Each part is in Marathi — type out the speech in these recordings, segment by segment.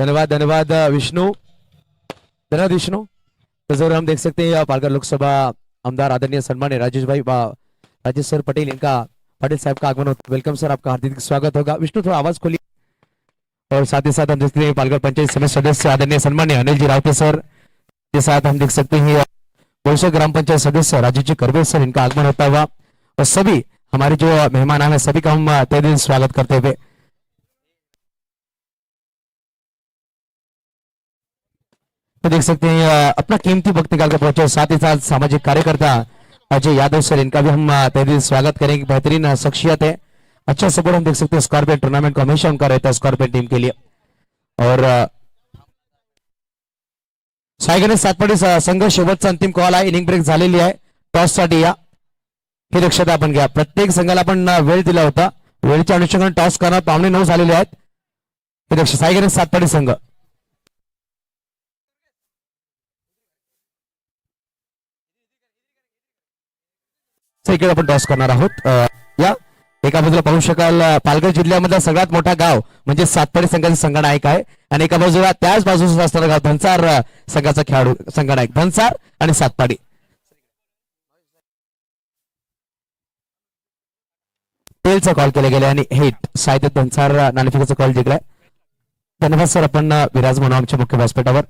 धन्यवाद धन्यवाद विष्णु। धन्यवाद, विष्णु। तो ज़रूर हम देख सकते हैं पालघर लोकसभा आमदार आदरणीय सम्मान्य राजेश भाई बा- राजेश सर पटेल, इनका पाटिल साहब का आगमन होता वेलकम सर, आपका हार्दिक स्वागत होगा। विष्णु, थोड़ा आवाज़ खोलिए। और साथ ही साथ हम देखते हैं, पालघर पंचायत समिति सदस्य आदरणीय सम्मान्य अनिल जी रावते सर, के साथ हम देख सकते हैं बोईसर ग्राम पंचायत सदस्य राजीव जी करवे सर, इनका आगमन होता हुआ। और सभी, हमारे जो मेहमान आए सभी का हम तय दिन स्वागत करते हुए तो देख सकते हैं अपना कीमती वक्त निकाल कर पहुंचे साथ ही साथ सामाजिक कार्यकर्ता अजय यादव सर इनका भी हम अ, स्वागत करेंगे। बेहतरीन शख्सियत है। अच्छा सपोर्ट हम देख सकते हैं स्कॉर्पियो टूर्नामेंट को हमेशा उनका रहता है स्कॉर्पियो टीम के लिए। और अ, सायगणेश सातपाडी संघ शेवटचा अंतिम कॉल आहे इनिंग ब्रेक झालेली आहे टॉससाठी या। ही दक्षता आपण घ्या प्रत्येक संघाला आपण वेळ दिला होता वेळेच्या अनुषंगाने टॉस करणार पावणे नऊ झालेले आहेत। ही दक्ष संघ। इकडे आपण टॉस करणार आहोत. या. एका बाजूला पाहू शकाल पालघर जिल्ह्यामधला सगळ्यात मोठा गाव म्हणजे सातपाडी संघाचा संगणायक आहे. आणि एका बाजूला त्याच बाजूचा असणारा गाव धनसार संघाचा खेळाडू संगणायक धनसार आणि सातपाडी. टेलचा कॉल केला गेला आणि हेट साहित्य धनसार नाणेफिकाचा कॉल जिंकलाय. धन्यवाद सर आपण विराज म्हणून आमच्या मुख्य व्यासपीठावर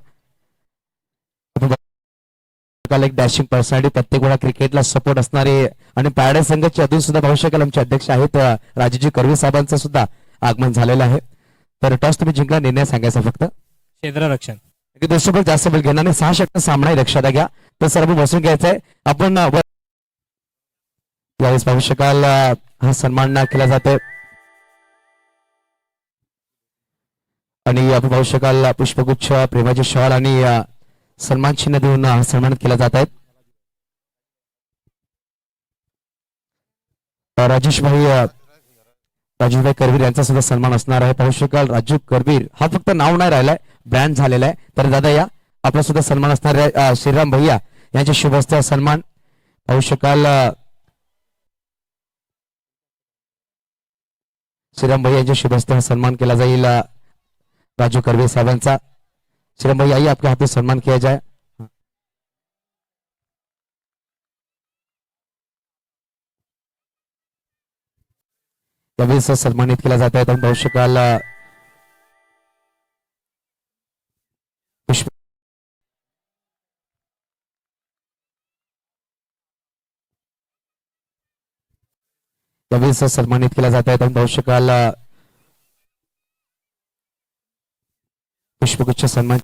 काल एक डॅशिंग पर्सनॅलिटी प्रत्येक वेळा क्रिकेटला सपोर्ट असणारे आणि पॅराडाईज संघाचे अजून सुद्धा पाहू शकाल आमचे अध्यक्ष आहेत राजेजी कर्वे साहेबांचं सुद्धा आगमन झालेलं आहे. तर टॉस तुम्ही जिंकला निर्णय सांगायचा फक्त. क्षेत्ररक्षण. की दोनशे बल जास्त बल घेणार नाही. सहा षटक सामना लक्षात घ्या. तर सर आपण बसून घ्यायचं आहे आपण यावेळेस पाहू शकाल हा सन्मान केला जातोय. आणि आपण पाहू शकाल पुष्पगुच्छ प्रेमाचे शॉल आणि सन्मान चिन्ह देऊन सन्मानित केला जात आहेत. राजेशभाई राजेश भाई राजूभाई करवीर यांचा सुद्धा सन्मान असणार आहे. पाहू शकाल राजू करवीर हा फक्त नाव नाही राहिलाय ब्रँड झालेला आहे. तर दादा या आपला सुद्धा सन्मान असणार आहे. श्रीराम भैया यांच्या शुभ हस्ते सन्मान. पाहू शकाल श्रीराम भैया यांच्या शुभ हस्ते सन्मान केला जाईल राजू करवीर साहेबांचा. श्रीराम भैया आइए आपके हाथ में सम्मान किया जाए। यावेळेस सन्मानित केला जात आहे शकाल अ, पुष्प सन्मानित केला जात आहे आपण पाहू पुष्पगुच्छ सन्मान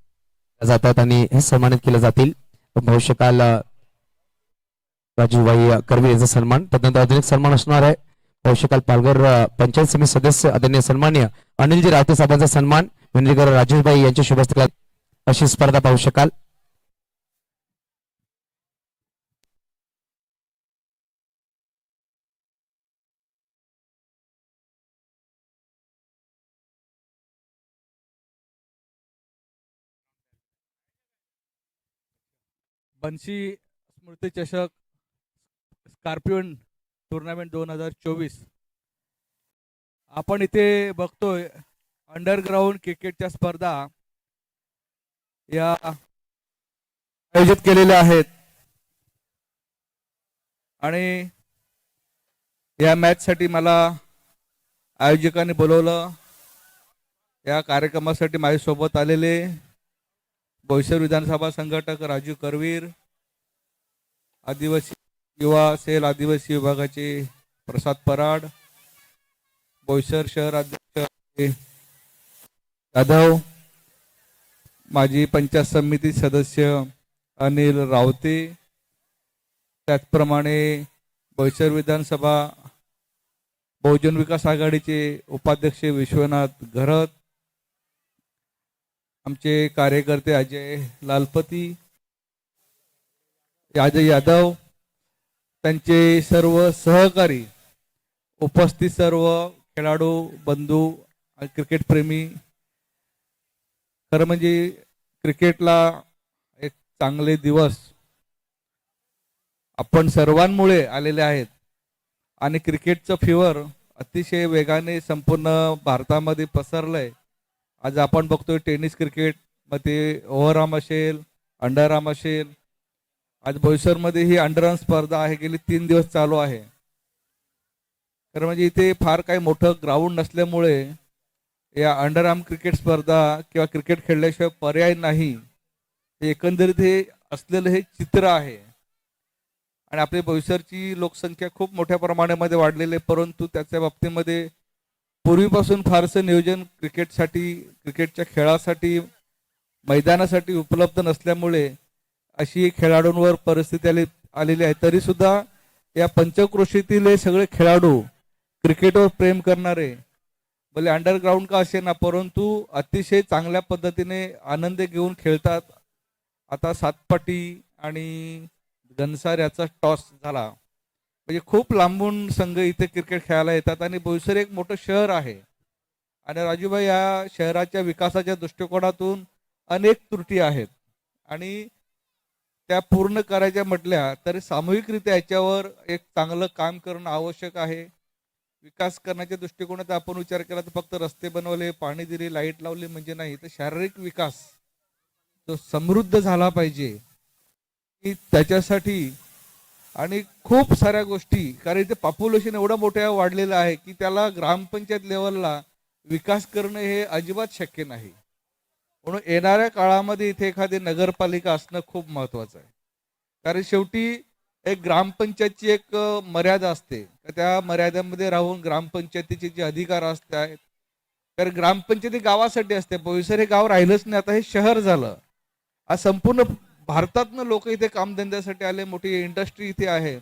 जातात आणि हे सन्मानित केले जातील. भविष्यकाल पाहू शकाल राजूभाई करवी यांचा सन्मान तदनंतर अजून एक सन्मान असणार आहे. भविष्यकाल पालघर पंचायत समिती सदस्य आदरणीय सन्मान्य अनिलजी रावते साहेबांचा सन्मान विनंतीकर राजेशभाई यांच्या शुभ अशी स्पर्धा पाहू शकाल. बन्सी स्मृती चषक स्कॉर्पियन टुर्नामेंट दोन हजार चोवीस. आपण इथे बघतोय अंडरग्राऊंड क्रिकेटच्या स्पर्धा या आयोजित केलेल्या आहेत. आणि या मॅचसाठी मला आयोजकांनी बोलवलं. या कार्यक्रमासाठी माझ्यासोबत आलेले बोईसर विधानसभा संघटक राजू करवीर आदिवासी युवा सेल आदिवासी विभागाचे प्रसाद पराड बोईसर शहर अध्यक्ष यादव माजी पंचायत समिती सदस्य अनिल रावते त्याचप्रमाणे बोईसर विधानसभा बहुजन विकास आघाडीचे उपाध्यक्ष विश्वनाथ घरत आमचे कार्यकर्ते अजय लालपती अजय यादव त्यांचे सर्व सहकारी उपस्थित सर्व खेळाडू बंधू आणि क्रिकेट प्रेमी. खरं म्हणजे क्रिकेटला एक चांगले दिवस आपण सर्वांमुळे आलेले आहेत. आणि क्रिकेटचं फिवर अतिशय वेगाने संपूर्ण भारतामध्ये पसरलंय. आज आपण बघतोय टेनिस क्रिकेट मग ते ओव्हरआर्म असेल अंडरआर्म असेल. आज बोईसरमध्ये ही अंडरआर्म स्पर्धा आहे गेली तीन दिवस चालू आहे. तर म्हणजे इथे फार काही मोठं ग्राउंड नसल्यामुळे या अंडरआर्म क्रिकेट स्पर्धा किंवा क्रिकेट खेळल्याशिवाय पर्याय नाही. हे एकंदरीत हे असलेलं हे चित्र आहे. आणि आपली बोईसरची लोकसंख्या खूप मोठ्या प्रमाणामध्ये वाढलेली आहे परंतु त्याच्या बाबतीमध्ये पूर्वीपासून फारसं नियोजन क्रिकेटसाठी क्रिकेटच्या खेळासाठी मैदानासाठी उपलब्ध नसल्यामुळे अशी खेळाडूंवर परिस्थिती आली आलेली आहे. तरीसुद्धा या पंचक्रोशीतील हे सगळे खेळाडू क्रिकेटवर प्रेम करणारे भले अंडरग्राऊंड का असे ना परंतु अतिशय चांगल्या पद्धतीने आनंद घेऊन खेळतात. आता सातपाटी आणि घनसार याचा टॉस झाला. म्हणजे खूप लांबून संघ इथे क्रिकेट खेळायला येतात आणि बोईसर एक मोठं शहर आहे. आणि राजूभाई या शहराच्या विकासाच्या दृष्टिकोनातून अनेक त्रुटी आहेत. आणि त्या पूर्ण करायच्या म्हटल्या तरी सामूहिकरित्या याच्यावर एक चांगलं काम करणं आवश्यक आहे. विकास करण्याच्या दृष्टिकोनात आपण विचार केला तर फक्त रस्ते बनवले पाणी दिले लाइट लावली म्हणजे नाही तर शारीरिक विकास जो समृद्ध झाला पाहिजे की त्याच्यासाठी आणि खूप साऱ्या गोष्टी कारण इथे पॉप्युलेशन एवढं मोठ्या वाढलेलं आहे की त्याला ग्रामपंचायत लेवलला विकास करणं हे अजिबात शक्य नाही. म्हणून येणाऱ्या काळामध्ये इथे एखादी नगरपालिका असणं खूप महत्वाचं आहे. कारण शेवटी एक ग्रामपंचायतची एक मर्यादा असते. तर त्या मर्यादेमध्ये राहून ग्रामपंचायतीचे जे अधिकार असतात तर ग्रामपंचायती गावासाठी असते. बोईसर हे गाव राहिलंच नाही. आता हे शहर झालं. आज संपूर्ण भारतातनं लोक इथे कामधंद्यासाठी आले मोठी इंडस्ट्री इथे आहे.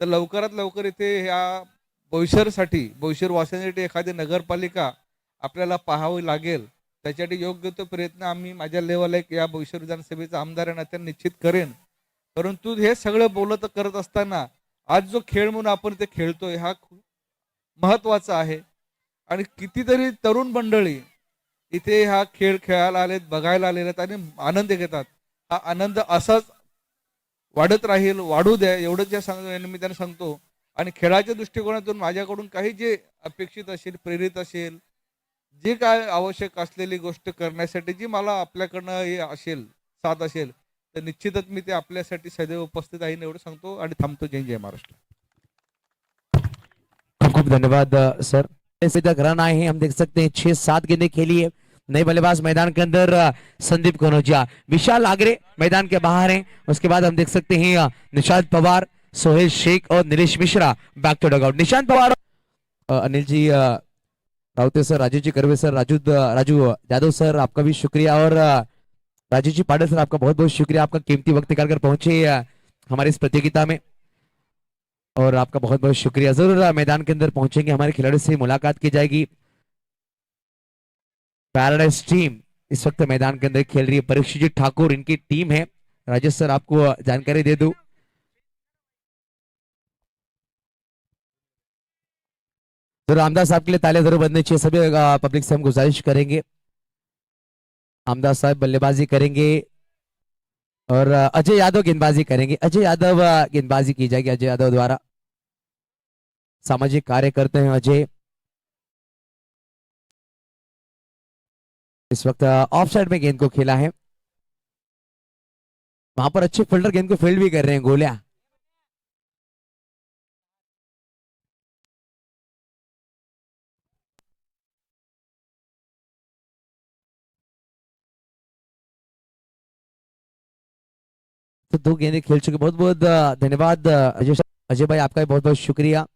तर लवकरात लवकर इथे ह्या बोईसरसाठी बोईसर वासियांसाठी एखादी नगरपालिका आपल्याला पाहावी लागेल. त्याच्यासाठी योग्य तो प्रयत्न आम्ही माझ्या लेवल एक या भविष्य विधानसभेचा आमदार आहे नात्याने निश्चित करेन. परंतु हे सगळं बोलत करत असताना आज जो खेळ म्हणून आपण ते खेळतोय हा खूप महत्त्वाचा आहे. आणि कितीतरी तरुण मंडळी इथे हा खेळ खेळायला आलेत बघायला आलेले आहेत आणि आनंद घेतात. हा आनंद असाच वाढत राहील वाढू द्या एवढंच ज्या सांग निमित्ताने सांगतो. आणि खेळाच्या दृष्टिकोनातून माझ्याकडून काही जे अपेक्षित असेल प्रेरित असेल जे काय आवश्यक असलेली गोष्ट करण्यासाठी जी मला आपल्याकडनं हे असेल साथ असेल तर निश्चितच मी ते आपल्यासाठी सदैव उपस्थित आहे एवढं सांगतो आणि थांबतो. जय जय महाराष्ट्र. खूब धन्यवाद सर. ऐसे तक रन आए हैं हम देख सकते हैं छह सात गेंदे खेली है. नए बल्लेबाज मैदान के अंदर संदीप कनौजिया विशाल आगरे मैदान के बाहर हैं। उसके बाद हम देख सकते हैं निशांत पवार, सोहेल शेख और Nilesh Mishra back to dugout Nishant Pawar Anil ji Raute sir, Raju ji, Karve sir, Raju Raju Yadav sir, आपका भी शुक्रिया। और राजू जी पाटिल सर, आपका बहुत बहुत शुक्रिया। आपका कीमती वक्त निकाल कर पहुँचे हमारी इस प्रतियोगिता में। और आपका बहुत बहुत शुक्रिया। ज़रूर मैदान के अंदर पहुँचेंगे। हमारे खिलाड़ियों से मुलाकात की जाएगी। पैराडाइज टीम इस वक्त मैदान के अंदर खेल रही है। परीक्षित ठाकुर, इनकी टीम है। राजेश सर, आपको जानकारी दे दूँ? ज़रूर आमदार साहब के लिए तालियाँ ज़रूर बंदनी चाहिए। सभी पब्लिक से हम गुजारिश करेंगे। रामदास साहब बल्लेबाजी करेंगे और अजय यादव गेंदबाजी करेंगे। अजय यादव गेंदबाजी की जाएगी अजय यादव द्वारा। सामाजिक कार्य करते हैं अजय। इस वक्त ऑफ़ साइड में गेंद को खेला है। वहाँ पर अच्छे फील्डर गेंद को फ़ील्ड भी कर रहे हैं गोलिया। तो दो गेंदे खेल चुके बहुत बहुत धन्यवाद अजय अजय भाई, आपका भी बहुत बहुत शुक्रिया।